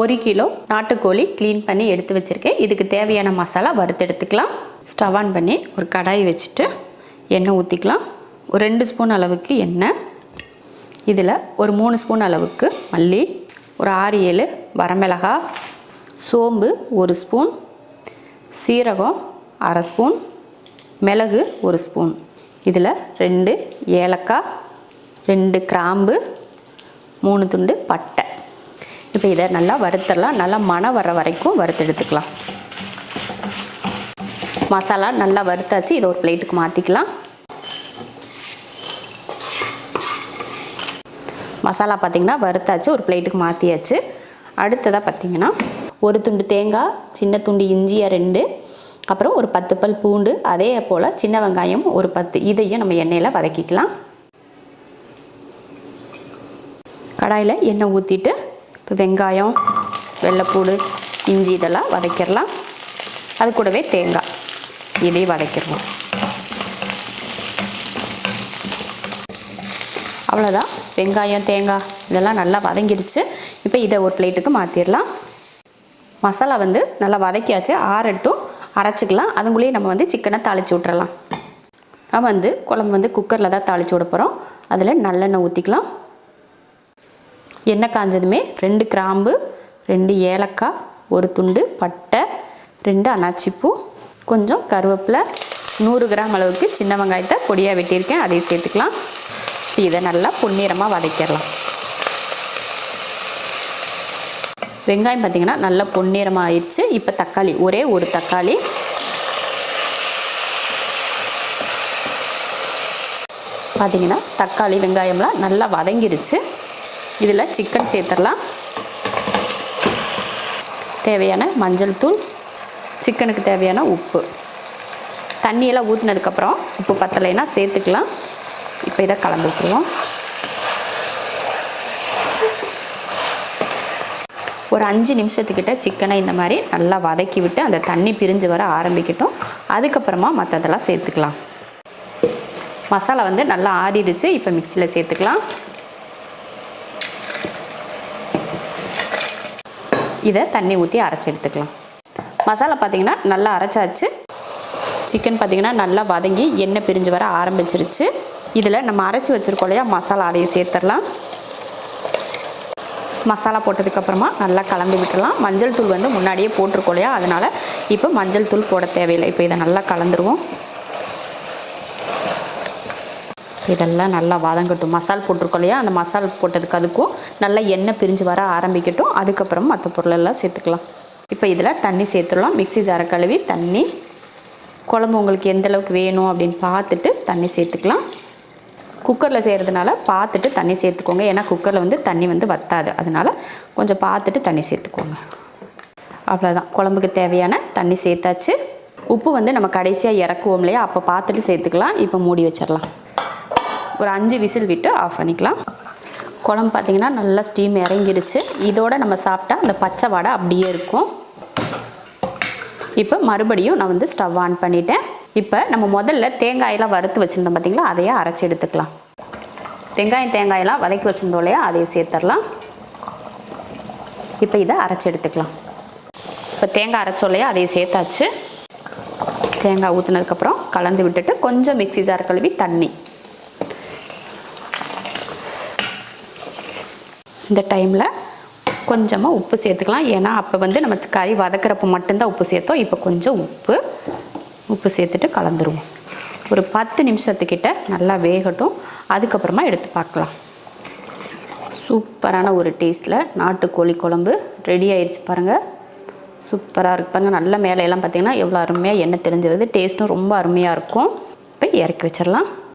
ஒரு கிலோ நாட்டுக்கோழி க்ளீன் பண்ணி எடுத்து வச்சுருக்கேன். இதுக்கு தேவையான மசாலா வறுத்து எடுத்துக்கலாம். ஸ்டவ் ஆன் பண்ணி ஒரு கடாய் வச்சுட்டு எண்ணெய் ஊற்றிக்கலாம் ஒரு ரெண்டு ஸ்பூன் அளவுக்கு எண்ணெய். இதில் ஒரு மூணு ஸ்பூன் அளவுக்கு மல்லி ஒரு ஆறு ஏழு வரமிளகா சோம்பு ஒரு ஸ்பூன் சீரகம் அரை ஸ்பூன் மிளகு ஒரு ஸ்பூன். இதில் ரெண்டு ஏலக்காய் ரெண்டு கிராம்பு மூணு துண்டு பட்டை. இப்போ இதை நல்லா வறுத்துடலாம். நல்லா மணம் வர வரைக்கும் வறுத்து எடுத்துக்கலாம். மசாலா நல்லா வறுத்தாச்சு. இதை ஒரு பிளேட்டுக்கு மாற்றிக்கலாம் மசாலா பார்த்திங்கன்னா வறுத்தாச்சு. ஒரு பிளேட்டுக்கு மாற்றியாச்சு அடுத்ததாக பார்த்திங்கன்னா ஒரு துண்டு தேங்காய் சின்ன துண்டு இஞ்சியாக ரெண்டு அப்புறம் ஒரு பத்து பல் பூண்டு அதே போல் சின்ன வெங்காயம் ஒரு பத்து. இதையும் நம்ம எண்ணெயில் வதக்கிக்கலாம். கடாயில் எண்ணெய் ஊற்றிட்டு இப்போ வெங்காயம் வெள்ளைப்பூடு இஞ்சி இதெல்லாம் வதக்கிடலாம். அது கூடவே தேங்காய். இதையும் வதக்கிடுவோம் அவ்வளோதான் வெங்காயம் தேங்காய் இதெல்லாம் நல்லா வதங்கிடுச்சு. இப்போ இதை ஒரு பிளேட்டுக்கு மாற்றிடலாம் மசாலா வந்து நல்லா வதக்கியாச்சு. ஆறட்டும். அரைச்சிக்கலாம். அதுக்குள்ளேயே நம்ம வந்து சிக்கனை தாளித்து விட்றலாம் நம்ம வந்து குழம்பு வந்து குக்கரில் தான் தாளித்து விட போகிறோம் அதில் நல்லெண்ணெய் ஊற்றிக்கலாம் எண்ணெய் காஞ்சதுமே ரெண்டு கிராம்பு ரெண்டு ஏலக்காய் ஒரு துண்டு பட்டை ரெண்டு அனாச்சிப்பூ கொஞ்சம் கருவேப்பிலை நூறு கிராம் அளவுக்கு சின்ன வெங்காயத்தை பொடியாக வெட்டியிருக்கேன். அதையும் சேர்த்துக்கலாம். இதை நல்லா பொன்னிறமாக வதக்கிடலாம். வெங்காயம் பார்த்திங்கன்னா நல்லா பொன்னிறமாக ஆயிடுச்சு. இப்போ தக்காளி ஒரே ஒரு தக்காளி. பார்த்திங்கன்னா தக்காளி வெங்காயம்லாம் நல்லா வதங்கிடுச்சு இதில் சிக்கன் சேர்த்துடலாம். தேவையான மஞ்சள் தூள் சிக்கனுக்கு தேவையான உப்பு. தண்ணியெல்லாம் ஊற்றினதுக்கப்புறம் உப்பு பத்தலைன்னா சேர்த்துக்கலாம். இப்போ இதை கலந்து விட்டுருவோம். ஒரு அஞ்சு நிமிஷத்துக்கிட்ட சிக்கனை இந்த மாதிரி நல்லா வதக்கி விட்டு அந்த தண்ணி பிரிஞ்சு வர ஆரம்பிக்கட்டும். அதுக்கப்புறமா மற்றதெல்லாம் சேர்த்துக்கலாம். மசாலா வந்து நல்லா ஆறிடுச்சு இப்போ மிக்சியில் சேர்த்துக்கலாம். இதை தண்ணி ஊற்றி அரைச்சி எடுத்துக்கலாம். மசாலா பார்த்திங்கன்னா நல்லா அரைச்சாச்சு. சிக்கன் பார்த்திங்கன்னா நல்லா வதங்கி எண்ணெய் பிரிஞ்சு வர ஆரம்பிச்சிருச்சு. இதில் நம்ம அரைச்சி வச்சுருக்கோம் இல்லையா மசாலா அதையும் சேர்த்துடலாம். மசாலா போட்டதுக்கப்புறமா நல்லா கலந்து விட்டுடலாம். மஞ்சள் தூள் வந்து முன்னாடியே போட்டிருக்கோம் இல்லையா அதனால் இப்போ மஞ்சள் தூள் போட தேவையில்லை. இப்போ இதை நல்லா கலந்துருவோம். இதெல்லாம் நல்லா வதங்கட்டும். மசால் போட்டிருக்கோம் இல்லையா? அந்த மசால் போட்டதுக்கு அதுக்கும் நல்லா எண்ணெய் பிரிஞ்சு வர ஆரம்பிக்கட்டும். அதுக்கப்புறம் மற்ற பொருளெல்லாம் சேர்த்துக்கலாம். இப்போ இதில் தண்ணி சேர்த்துடலாம். மிக்ஸி ஜார கழுவி தண்ணி குழம்பு உங்களுக்கு எந்த அளவுக்கு வேணும் அப்படின்னு பார்த்துட்டு தண்ணி சேர்த்துக்கலாம். குக்கரில் செய்கிறதுனால பார்த்துட்டு தண்ணி சேர்த்துக்கோங்க. ஏன்னா குக்கரில் வந்து தண்ணி வந்து வத்தாது. அதனால் கொஞ்சம் பார்த்துட்டு தண்ணி சேர்த்துக்கோங்க. அவ்வளோதான் குழம்புக்கு தேவையான தண்ணி சேர்த்தாச்சு. உப்பு வந்து நம்ம கடைசியாக இறக்குவோம் இல்லையா? அப்போ பார்த்துட்டு சேர்த்துக்கலாம். இப்போ மூடி வச்சிடலாம். ஒரு அஞ்சு விசில் விட்டு ஆஃப் பண்ணிக்கலாம். குழம்பு பார்த்திங்கன்னா நல்லா ஸ்டீம் இறங்கிருச்சு இதோடு நம்ம சாப்பிட்டா அந்த பச்சை வடை அப்படியே இருக்கும். இப்போ மறுபடியும் நான் வந்து ஸ்டவ் ஆன் பண்ணிட்டேன். இப்போ நம்ம முதல்ல தேங்காயெல்லாம் வறுத்து வச்சுருந்தோம் பார்த்திங்களா அதையே அரைச்சி எடுத்துக்கலாம். வெங்காயம் தேங்காயெல்லாம் வதக்கி வச்சுருந்தோம் இல்லையா? அதையே சேர்த்துடலாம். இப்போ இதை அரைச்சி எடுத்துக்கலாம். இப்போ தேங்காய் அரைச்சோம் இல்லையா? அதையே சேர்த்தாச்சு. தேங்காய் ஊற்றுனதுக்கப்புறம் கலந்து விட்டுட்டு கொஞ்சம் மிக்ஸி ஜார் கழுவி தண்ணி. இந்த டைமில் கொஞ்சமாக உப்பு சேர்த்துக்கலாம். ஏன்னா அப்போ வந்து நம்ம கறி வதக்கிறப்ப மட்டும்தான் உப்பு சேர்த்தோம். இப்போ கொஞ்சம் உப்பு உப்பு சேர்த்துட்டு கலந்துருவோம். ஒரு பத்து நிமிஷத்துக்கிட்ட நல்லா வேகட்டும். அதுக்கப்புறமா எடுத்து பார்க்கலாம். சூப்பரான ஒரு டேஸ்ட்டில் நாட்டுக்கோழி குழம்பு ரெடி ஆயிடுச்சு பாருங்கள் சூப்பராக இருக்குது பாருங்கள் நல்ல மேலையெல்லாம் பார்த்தீங்கன்னா எவ்வளோ அருமையாக எண்ணெய் தெரிஞ்சு வருது. டேஸ்ட்டும் ரொம்ப அருமையாக இருக்கும். இப்போ இறக்கி வச்சிடலாம்.